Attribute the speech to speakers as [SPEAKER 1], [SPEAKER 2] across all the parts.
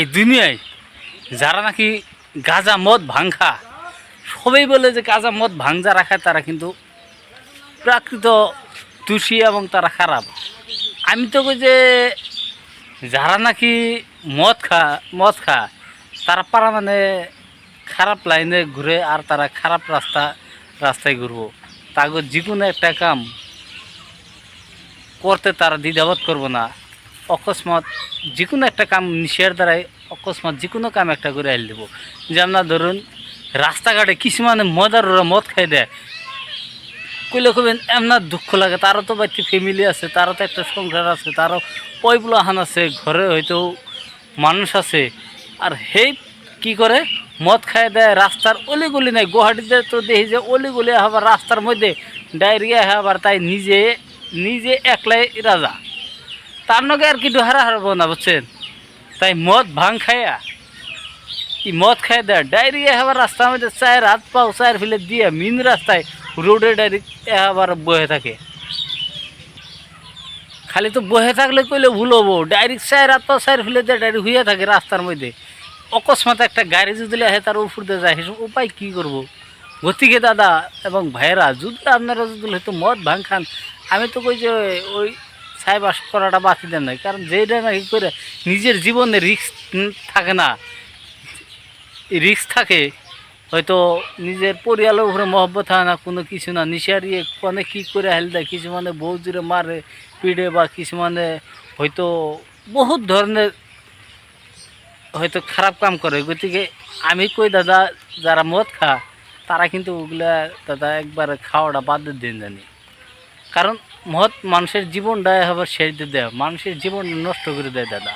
[SPEAKER 1] এই দুনিয়ায় যারা নাকি গাঁজা মদ ভাঙা, সবাই বলে যে গাঁজা মদ ভাঙ যারা খায় তারা কিন্তু প্রাকৃত দোষী এবং তারা খারাপ। আমি তো কই যে যারা নাকি মদ খা মদ খা, তারা পারা মানে খারাপ লাইনে ঘুরে আর তারা খারাপ রাস্তা, রাস্তায় ঘুরবো। তাকে যে কোনো একটা কাম করতে তারা দ্বিধাবোধ করব না। অকস্মাৎ যে কোনো একটা কাম নিশের দ্বারাই অকস্মাৎ যে কোনো কাম একটা করে আইল দেবো। যেমন ধরুন রাস্তাঘাটে কিছুমানে মদার মদ খাই দেয়। কইলে কবেন এমনা দুঃখ লাগে, তারও তো বাড়িতে ফ্যামিলি আছে, তারও তো একটা সংসার আছে, তারও পয়গুলো হান আছে, ঘরে হয়তো মানুষ আছে। আর সেই কি করে? মদ খাই দেয়, রাস্তার অলিগুলি নাই, গুয়াহাটিতে তো দেখি যে অলিগুলি আবার রাস্তার মধ্যে ডায়রিয়া আবার, তাই নিজে নিজে একলাই রাজা। তার নগে আর কিছু হারা হারাবো না বুঝছেন? তাই মদ ভাং খাইয়া ই মদ খাই দেয়? ডায়রিয়া আবার রাস্তার মধ্যে চায়ের হাত পাও, চায়ের ফেলে দিয়ে মিন রাস্তায় রোডে ডাইরেক্ট আবার বহে থাকে। খালি তো বহে থাকলে কইলে ভুল হব। ডাইরেক্ট চায়ের হাত পাও, চায়ের ফেলে দিয়ে ডাইরেক্ট হইয়া থাকে রাস্তার মধ্যে। অকস্মাৎ একটা গাড়ি যদি আহে তার উপর দিয়ে যায় সেসব উপায় কী করব? গতিকে দাদা এবং ভাইয়েরা, যদি আপনারা যদি হয়তো মদ ভাঙ খান, আমি তো কই যে ওই সাইবাস করাটা বাকি দেন নাই। কারণ যেটা নাকি করে? নিজের জীবনে রিক্স থাকে না। রিস্ক থাকে। হয়তো নিজের পরিয়ালের উপরে মহব্বত হয় না, কোনো কিছু না। নিশারিয়ে মানে কী করে হেল দেয়? কিছু মানে বহু জোরে মারে, পিড়ে বা কিছু মানে হয়তো বহুত ধরনের হয়তো খারাপ কাম করে। গতিকে আমি কই, দাদা, যারা মদ খা, তারা কিন্তু ওগুলা, দাদা, একবার খাওয়াটা বাদ দিয়ে দিন জানি কারণ মহৎ মানুষের জীবন জীবনটা আবার শেষ দিয়ে দেয় মানুষের জীবন নষ্ট করে দেয় দাদা।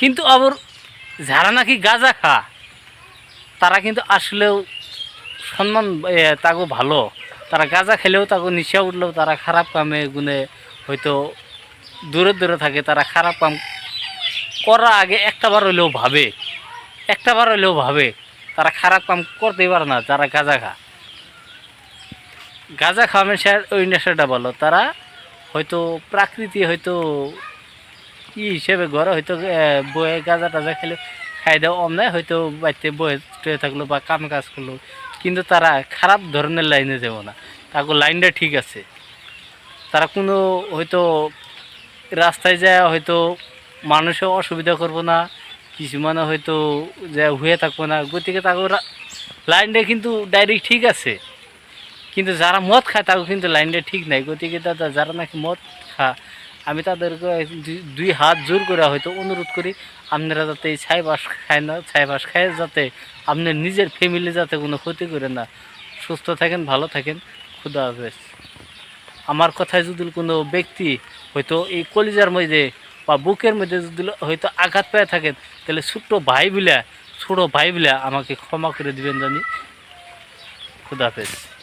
[SPEAKER 1] কিন্তু আবার যারা নাকি গাঁজা খা তারা কিন্তু আসলেও সম্মান তাকে ভালো। তারা গাঁজা খেলেও তাকে নিশা উঠলেও তারা খারাপ কামে গুনে হয়তো দূরে দূরে থাকে, তারা খারাপ কাম করার আগে একটাবার হলেও ভাবে। একটাবার হলেও ভাবে। তারা খারাপ কাম করতেই পারে না যারা গাঁজা খা গাঁজা খাওয়া নেশার ওই নেশাটা বলো। তারা হয়তো প্রাকৃতি হয়তো কি হিসেবে ঘরে হয়তো বয়ে গাঁজা টাজা খেলে খাই দেওয়া অন্যায় হয়তো বাড়িতে বয়ে টয়ে থাকল বা কাম কাজ করল। কিন্তু তারা খারাপ ধরনের লাইনে যাব না। তাকে লাইনটা ঠিক আছে। তারা কোনো হয়তো রাস্তায় যায়, হয়তো মানুষও অসুবিধা করব না, কিছু মানে হয়তো যে হয়ে থাকব না। গতিকে তাকে লাইনটা কিন্তু ডাইরেক্ট ঠিক আছে। কিন্তু যারা মদ খায়, তাকে কিন্তু লাইনটা ঠিক নাই। গতিকে দাদা, যারা নাকি মদ খা আমি তাদেরকে দুই- হাত জোর করে হয়তো অনুরোধ করি, আপনারা যাতে ছাই বাস খায় না, ছাই বাস খায় যাতে আপনার নিজের ফ্যামিলি যাতে কোনো ক্ষতি করে না। সুস্থ থাকেন, ভালো থাকেন, খুদা হাফেজ। আমার কথায় যদি কোনো ব্যক্তি হয়তো এই কলিজার মধ্যে বা বুকের মধ্যে যদি হয়তো আঘাত পেয়ে থাকেন, তাহলে ছোট্ট ভাই বিলা, ছোটো ভাই বিলা আমাকে ক্ষমা করে দিবেন জানি। খুদা হাফেজ।